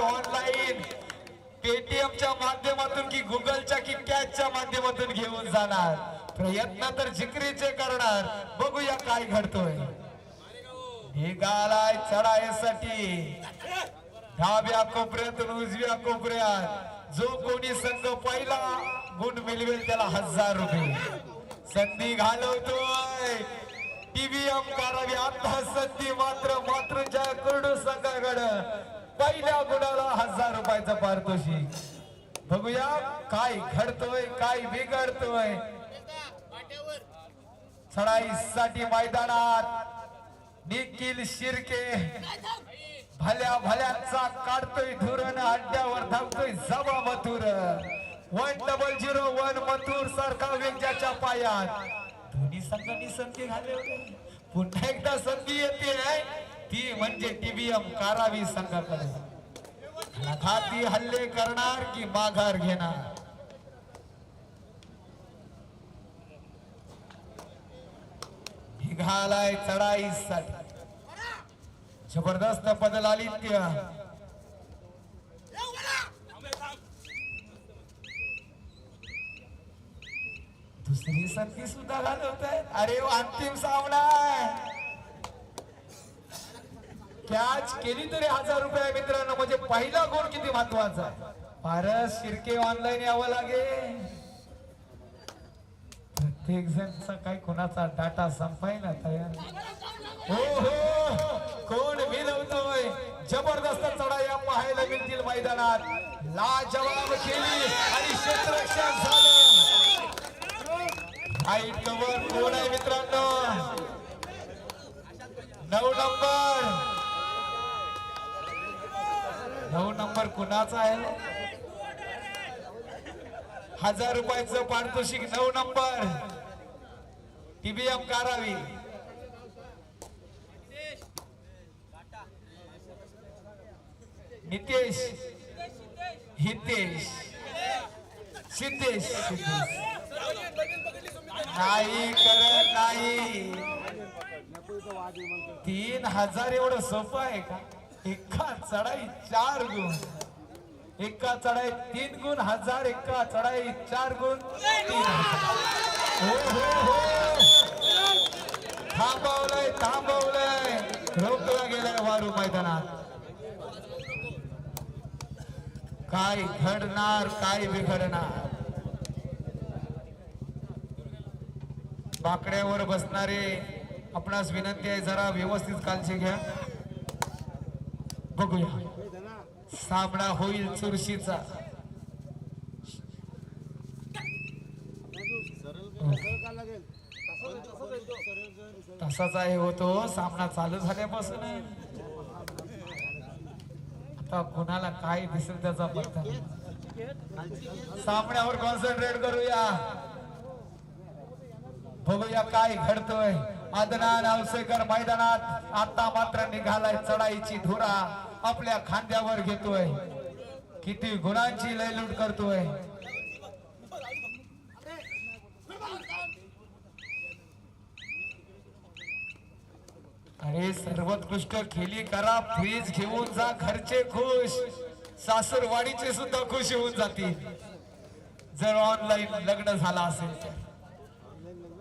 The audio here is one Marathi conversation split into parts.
ऑनलाईन पेटीएमच्या माध्यमातून की गुगलच्या की कॅशच्या माध्यमातून घेऊन जाणार. प्रयत्न तर जिकरीचे करणार. बघूया काय घडतोय. निघालाय चढायसाठी डाव्या कोपऱ्यातून उजव्या कोपऱ्यात. जो कोणी संघ पहिला गुण मिळवेल त्याला हजार रुपये. संधी घालवतोय. टीव्हीएम करावी. आता संधी मात्र मातृच्या कुरडू संघाकडं. पहिल्या गुणाला हजार रुपयाचं पारितोषिक. बघूया काय घडतोय काय बिघडतोय. चढाईसाठी मैदानात निखिल शिर्के भल्या भल्याचा काढतोय धुरण अड्ड्यावर धावतोय जबा Mathur. One double zero one Mathur सारखा वेगच्या पायात. दोन्ही संघांनी संधी घालवली. पुन्हा एकदा संधी येते ती म्हणजे टीबीएम कारावी संघाकडे. हाती हल्ले करणार की माघार घेणार? निघालाय चढाईसाठी जबरदस्त बदल आली दुसरी संधी सुद्धा घालवत आहे अरे वा, अंतिम सामना आहे. कॅच केली तरी हजार रुपये आहे मित्रांनो. म्हणजे पहिला गोल किती महत्त्वाचा? आहे फारच शिरके ऑनलाईन यावं लागेल. प्रत्येक जणचा काय कोणाचा डाटा संपायला तयार हो हो कोण विनवतोय? जबरदस्त चढाया पाहायला मिळतील मैदानात. लाजवाब केली आणि क्षेत्ररक्षण झालं. हाईट कवर कोण आहे मित्रांनो? नऊ नंबर नऊ नंबर कुणाचा आहे? हजार रुपयाचं पारितोषिक नऊ नंबर. टीबीएम कारावी. नितेश. हितेश. सिद्धेश सिद्धेश. नाही करत नाही. तीन हजार एवढं सोपं आहे का? एका चढाई चार गुण. एका चढाई तीन गुण हजार एका चढाई चार गुण तीन हो हो हो. थांबवलंय थांबवलंय. रोखला गेलाय वारू मैदानात. काय घडणार काय बिघडणार? बाकड्यावर बसणारे आपणास विनंती आहे जरा व्यवस्थित काळजी घ्या. बघूया. सामना होईल चुरशीचा. तसाच आहे होतो सामना चालू झाल्यापासून. आता कुणाला काय दिसेल त्याचा पत्ता? सामन्यावर कॉन्सन्ट्रेट करूया. बघूया काय घडतोय. आदनान अवसेकर मैदानात आता मात्र निघालाय चढाईची धुरा. आपल्या खांद्यावर घेतोय. किती गुणांची लयलूट करतोय. अरे सर्वोत्कृष्ट खेली करा फ्रीज घेऊन जा घरचे खुश. सासरवाडीचे सुद्धा खुश होऊन जातील. जर ऑनलाईन लग्न झाला असेल तर.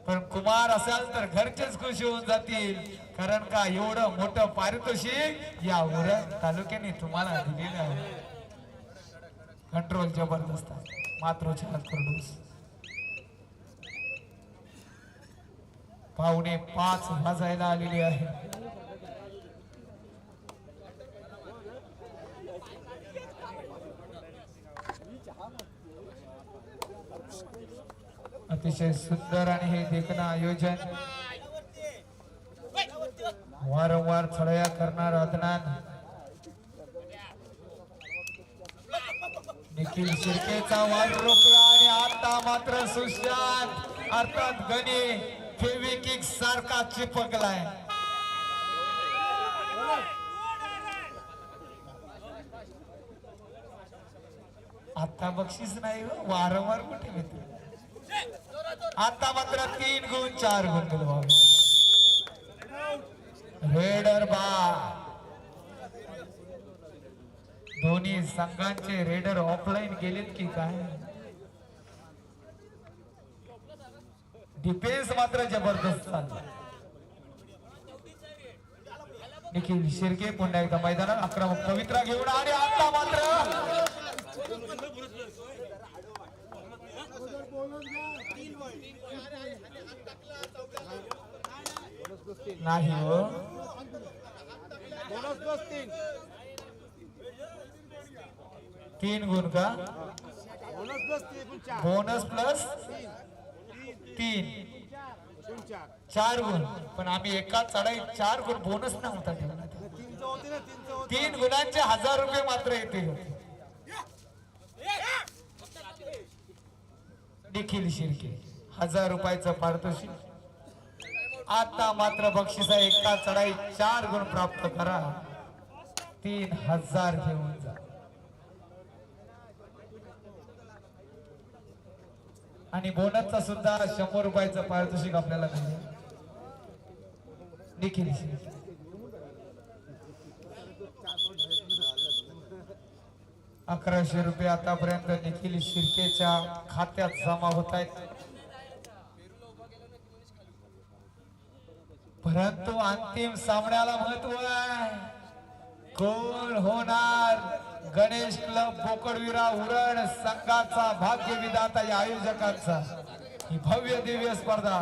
पण कुमार असाल तर घरचेच खुश होऊन जातील. कारण का एवढं मोठं पारितोषिक या उरण तालुक्याने तुम्हाला दिलेलं आहे. कंट्रोल जबरदस्त आहे. मातृछाल खरडूस पावणे पाच वाजायला आलेली आहे. अतिशय सुंदर आणि हे देखणं आयोजन वारंवार चढया करणार अदनान. निखिल शिर्केचा वार रोखला आणि आता मात्र सुशांत अर्थात गणी फेविकिक सारखा चिपकलाय. आता बक्षीस नाही हो, वारंवार कुठे मित्र आता मात्र तीन गुण चार गुण मिळवावे रेडर बा. दोन्ही संघांचे रेडर ऑफलाईन गेलेत की काय? डिफेन्स मात्र जबरदस्त चालला निखिल शिर्के पुन्हा एकदा मैदानात आक्रमक पवित्रा घेऊन आणि आता मात्र तीन नाही हो. तीन गुण का? बोनस प्लस तीन. चार बोनस प्लस तीन चार गुण. पण आम्ही एका चढाई चार गुण बोनस नव्हता ठेवला ना तीन गुणांचे हजार रुपये मात्र येतील निखिल शिर्के हजार रुपयाचं पारितोषिक. आता मात्र बक्षिसा एका चढाई चार गुण प्राप्त करा. तीन हजार घेऊन जा. आणि बोनसचा सुद्धा शंभर रुपयाचं पारितोषिक आपल्याला मिळेल. निखिल शिर्के अकराशे रुपये आतापर्यंत निखिल शिर्केच्या खात्यात जमा होत आहेत. परंतु अंतिम सामन्याला महत्त्व आहे. कोण होणार. गणेश क्लब बोकडवीरा उरण संघाचा भाग्य विधाता या आयोजकांचा. ही भव्य दिव्य स्पर्धा.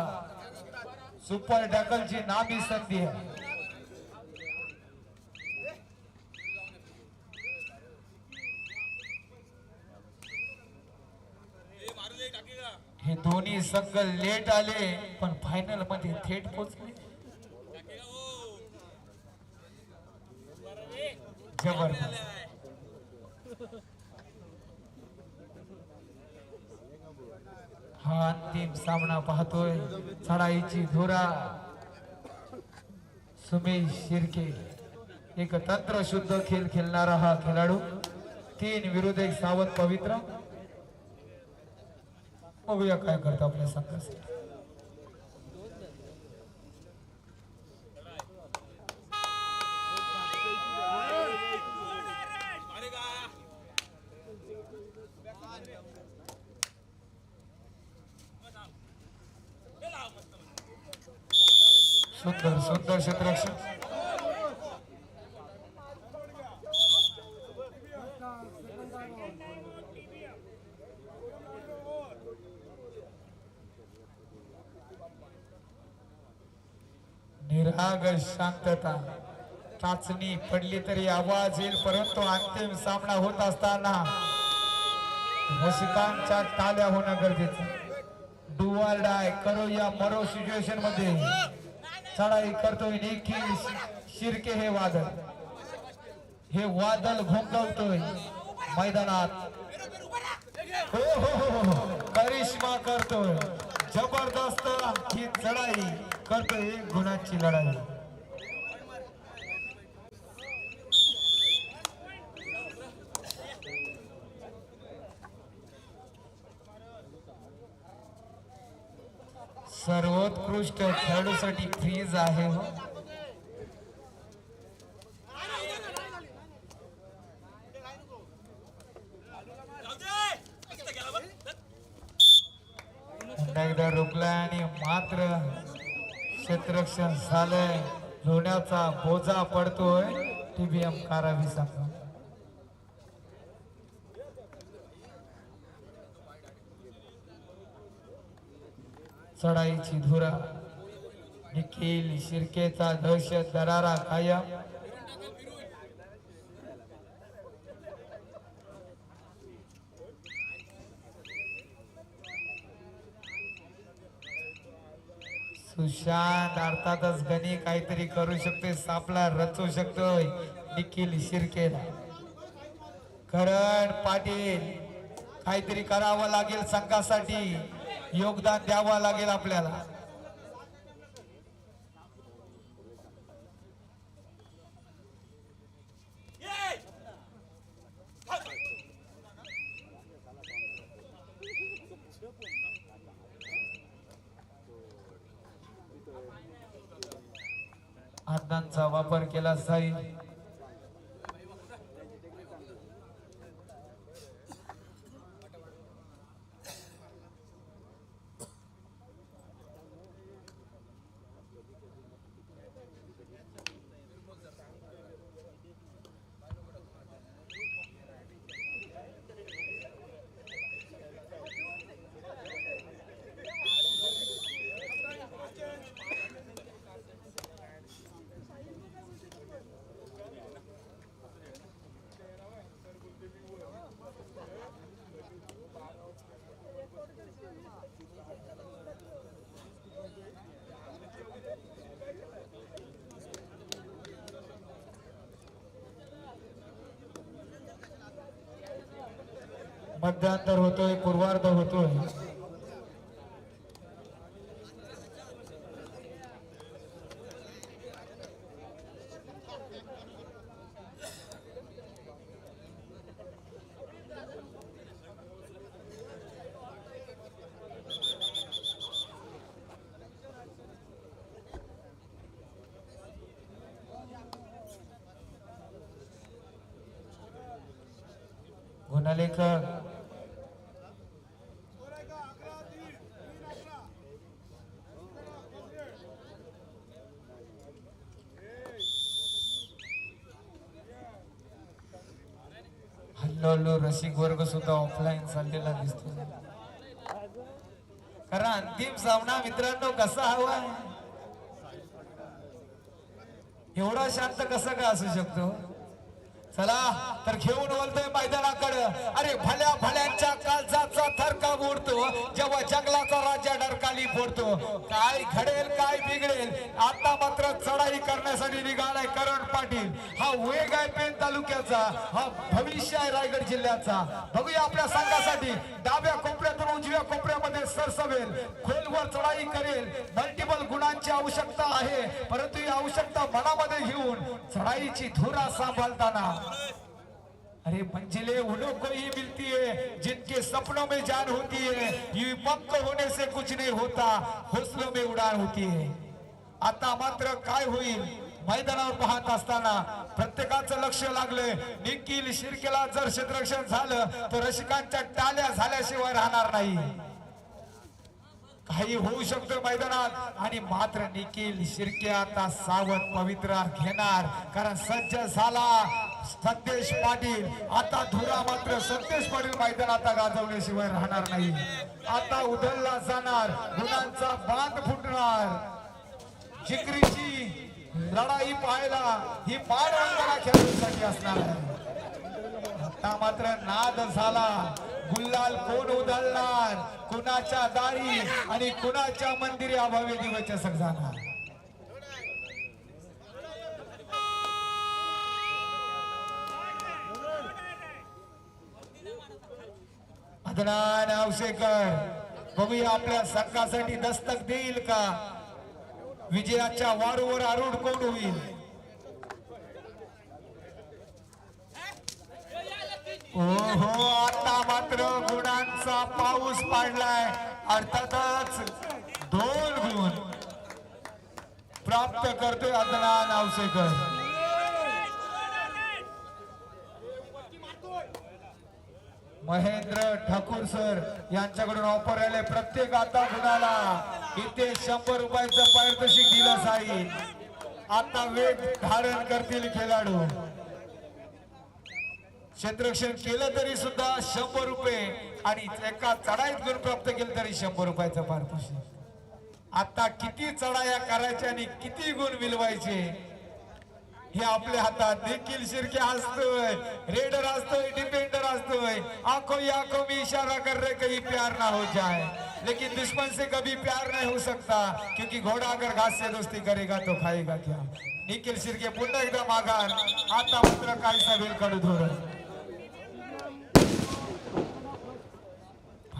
सुपर डकलची नामी संधी आहे. हे दोन्ही संघ लेट आले पण फायनलमध्ये थेट पोचले हा अंतिम सामना पाहतोय चढाईची धुरा. सुमेश शिर्के एक तंत्र शुद्ध खेळ खेळणारा हा खेळाडू. तीन विरुद्ध एक सावध पवित्र. बघूया काय करतो आपल्या संघासाठी. सुंदर क्षेत्ररक्षण निराग शांतता. चाचणी पडली तरी आवाज येईल परंतु अंतिम सामना होत असताना रसिकांच्या टाल्या होणं गरजेचं. डू डाय करो या मरो सिच्युएशनमध्ये. चढाई करतोय निखिल शि- शिर्के हे वादळ. हे वादळ घोंगवतोय मैदानात. हो, हो हो हो हो. करिश्मा करतोय. जबरदस्त ही चढाई करतोय गुणाची लढाई. सर्वोत्कृष्ट खेळाडूसाठी फ्रीज आहे हो. एकदा रोखलाय आणि मात्र क्षेत्ररक्षण झालंय. लोण्याचा बोजा पडतोय. टीबीएम कारावी सांगा चढाईची धुरा निखिल शिर्केचा दहशत दरारा कायम. सुशांत अर्थातच गणी काहीतरी करू शकते सापला रचू शकतोय निखिल शिर्केला. करण पाटील काहीतरी करावं लागेल संघासाठी. योगदान द्यावं लागेल आपल्याला. हातांचा वापर केला जाईल. मध्यांतर होतोय पूर्वार्ध होतोय. गुणलेखक हल्लो रसिक वर्ग सुद्धा ऑफलाईन चाललेला दिसतो कारण अंतिम सामना मित्रांनो कसा हवा एवढा शांत कसा काय असू शकतो? चला तर घेऊन बोलतोय मैदानाकडे. अरे भल्या भल्यांच्या काळजाचा थरका उडतो. जेव्हा जंगलाचा राजा खाली फोडतो. काय घडेल काय बिघडेल आता मात्र चढाई करण्यासाठी निघालाय करण पाटील. हा वेग आहे पेन तालुक्याचा हा भविष्य आहे रायगड जिल्ह्याचा. बघूया आपल्या संघासाठी. डाव्या कोपऱ्यातून उजव्या कोपऱ्यामध्ये सरसवेल. खोलवर चढाई करेल. मल्टिपल गुणांची आवश्यकता आहे. परंतु ही आवश्यकता मनामध्ये घेऊन चढाईची धुरा सांभाळताना. अरे मंजिले उन्हों को ही मिलती है जिनके सपनों में जान होती है। ये होने से कुछ नहीं होता हौसलों में उड़ान होती है। आता मात्र काय होईल? मैदानावर पाहत असताना प्रत्येकाचं लक्ष लागलंय निखिल शिर्केला जर क्षेत्ररक्षण झालं तर रसिकांच्या टाल्या झाल्याशिवाय राहणार नाही. काही होऊ शकतं मैदानात. आणि मात्र निखिल शिर्के आता सावध पवित्र घेणार. कारण सज्ज झाला. संदेश पाटील. आता धुरा मात्र संदेश पाटील मैदानात आता गाजवल्याशिवाय राहणार नाही. आता उधळला जाणार. गुणांचा बांध फुटणार. जिकरीची लढाई पाहायला ही पहाडणा खेळण्यासाठी असणार आहे. आता मात्र नाद झाला. गुल्लाल कोण उधळणार? कुणाच्या दारी आणि कुणाच्या मंदिरी अभावी दिवचसक जाणार? अदनान आवशेकर बघूया आपल्या संघासाठी दस्तक देईल का? विजयाच्या वारूवर आरूढ कोण होईल? हो आता मात्र गुणांचा पाऊस पाडलाय. अर्थातच दोन गुण प्राप्त करतोय अदना नावसेकर महेंद्र ठाकूर सर यांच्याकडून ऑफर आले. प्रत्येक आता गुणाला इथे शंभर रुपयाचं पारितोषिक दिलं जाईल. आता वेग धारण करतील खेळाडू. क्षेत्ररक्षण केलं तरी सुद्धा शंभर रुपये आणि एका चढाईत गुण प्राप्त केलं तरी शंभर रुपयाचं पारितोषिक आता किती चढाया करायच्या आणि किती गुण मिळवायचे हे आपल्या हातात देखील शिरके असतोय. रेडर असतोय डिफेंडर असतोय. आखो या आंखों में इशारा कर रहे कहीं प्यार ना हो जाए. लेकिन दुश्मन से कभी प्यार नहीं हो सकता क्योंकि घोड़ा अगर घास से दोस्ती करेगा तो खाएगा क्या? निखिल शिर्के पुन्हा एकदा माघार. आता मात्र काहीसा वेळ कडू धोरण.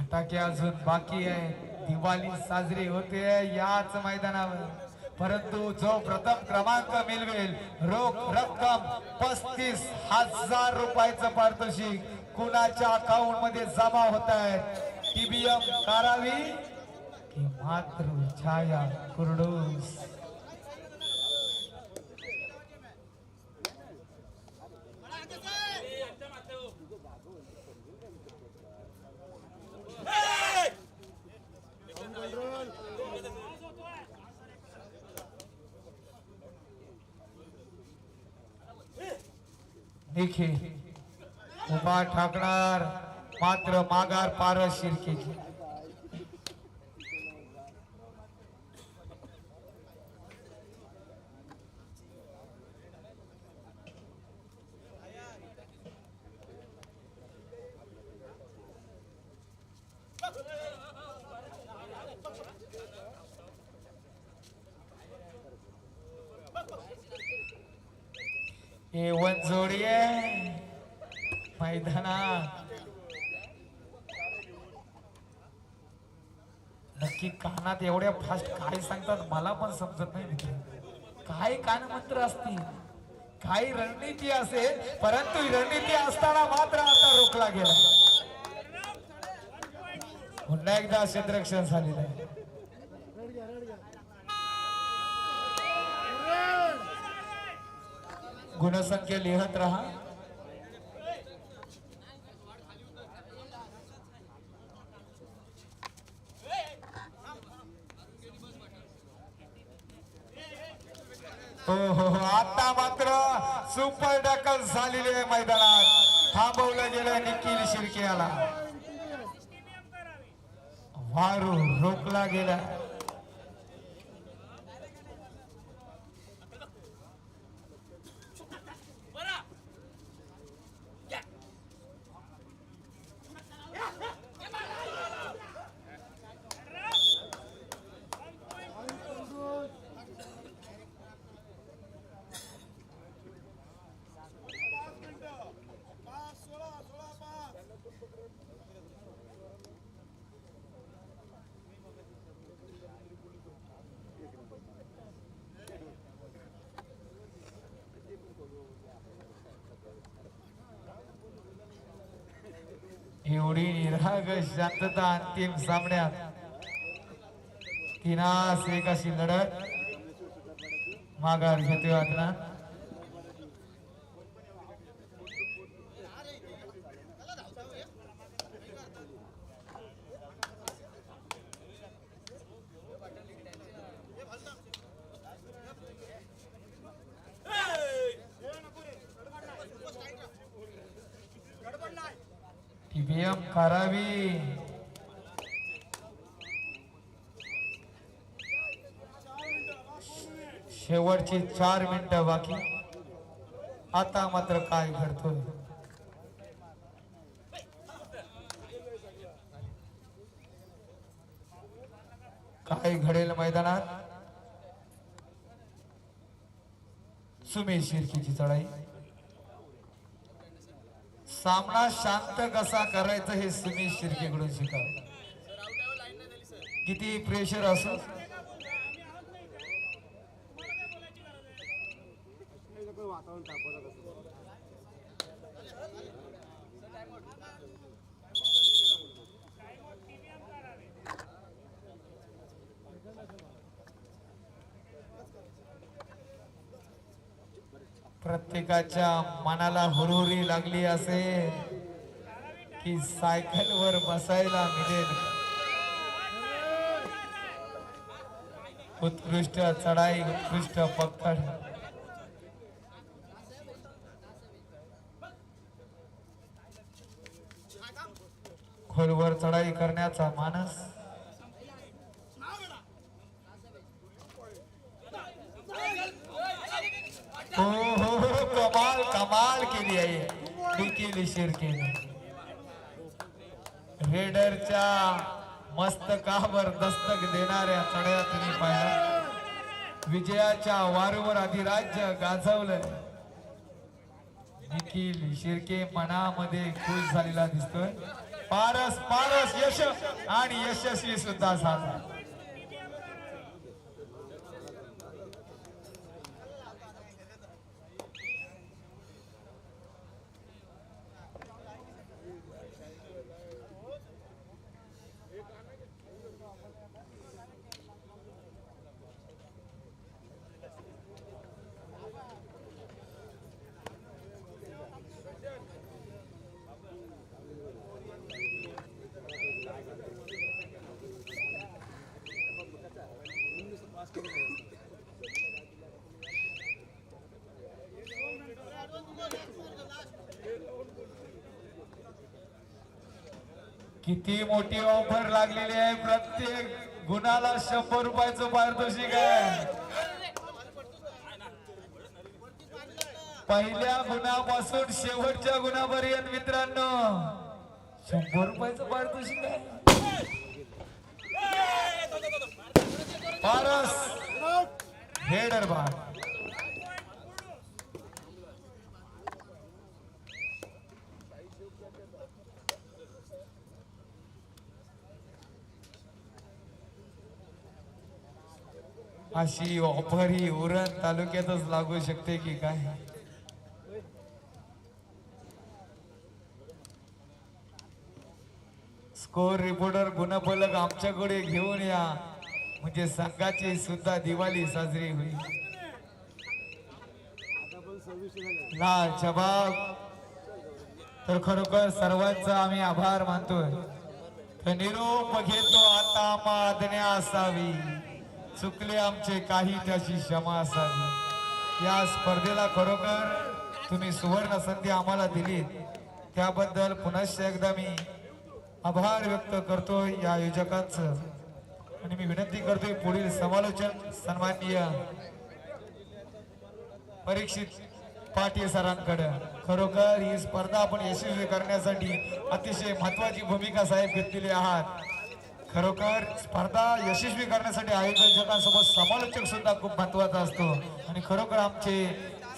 फटाके अजून बाकी आहे. दिवाळी साजरी होते याच मैदानावर. परंतु जो प्रथम क्रमांक मिळवेल रोख रक्कम पस्तीस हजार रुपयाचं पारितोषिक कुणाच्या अकाउंटमध्ये जमा होत आहे? टीबीएम करावी की मात्र छाया कुरडूस. निखिल उभा ठाकणार मात्र माघार पारस शिरकेची हे वनजोडी मैदाना नक्की कानात एवढ्या फास्ट काय सांगतात मला पण समजत नाही काय कान मंत्र असतील काही रणनीती असेल परंतु रणनीती असताना मात्र आता रोखला गेला पुन्हा एकदा क्षेत्ररक्षण झालेलं आहे गुणसंख्या लिहत राहा. हो हो हो. आता मात्र सुपर डकल झालेली आहे मैदानात. थांबवलं गेलं निखिल शिर्के याला. वारू रोखला गेला. एवढी निराग शांतता अंतिम सामन्यात. तिनास एक अशी लढत. माघार घेतोय आता टीबीएम करावी शेवटची चार मिनिटं बाकी. आता मात्र काय घडतोय? काय घडेल मैदानात? सुमेश शिर्कीची चढाई. सामना शांत कसा करायचा हे सुमेश शिर्केकडून शिकावं. किती प्रेशर असो. वातावरण तापवत असं प्रत्येकाच्या मनाला हुरहुरी लागली असेल की सायकल वर बसायला मिळेल. उत्कृष्ट चढाई उत्कृष्ट पकड खोलवर चढाई करण्याचा मानस. हो हो हो कमाल कमाल केली आहे निखिल शिर्केने रेडरच्या मस्तकावर दस्तक देणाऱ्या चढ्या तुम्ही पाहिला विजयाच्या वारूवर अधिराज्य गाजवलं. निखिल शिर्के मनामध्ये खुश झालेला दिसतोय. पारस पारस यश. आणि यशस्वी सुद्धा झाला. किती मोठी ऑफर लागलेली आहे प्रत्येक गुणाला शंभर रुपयाचं पारितोषिक आहे. पहिल्या गुणापासून शेवटच्या गुणापर्यंत मित्रांनो. शंभर रुपयाचं पारितोषिक आहे. पारस. हेडर बार अशी ऑफर ही उरण तालुक्यातच लागू शकते की काय? स्कोर रिपोर्टर गुणफलक आमच्याकडे घेऊन या. म्हणजे संघाची सुद्धा दिवाळी साजरी होईल. ना लाल जबाब तर खरोखर सर्वांचा आम्ही आभार मानतोय. तर निरोप घेतो आता मादण्या असावी चुकले आमचे काही त्याची क्षमा असावी या स्पर्धेला खरोखर तुम्ही सुवर्ण संधी आम्हाला दिली त्याबद्दल पुनश्च एकदा मी आभार व्यक्त करतोय या आयोजकांचं आणि मी विनंती करतोय पुढील समालोचन सन्माननीय परीक्षित पाटील सरांकडे. खरोखर ही स्पर्धा आपण यशस्वी करण्यासाठी अतिशय महत्वाची भूमिका साहेब घेतलेली आहात. खरोखर स्पर्धा यशस्वी करण्यासाठी आयोजकांसोबत समालोचक सुद्धा खूप महत्त्वाचा असतो. आणि खरोखर आमचे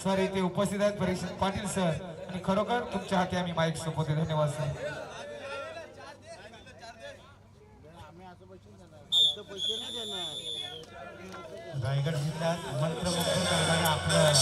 सर इथे उपस्थित आहेत परिषद पाटील सर. आणि खरोखर तुमच्या हाती आम्ही माईक सोपवते धन्यवाद सर. रायगड जिल्ह्यात मंत्रमुग्ध आपलं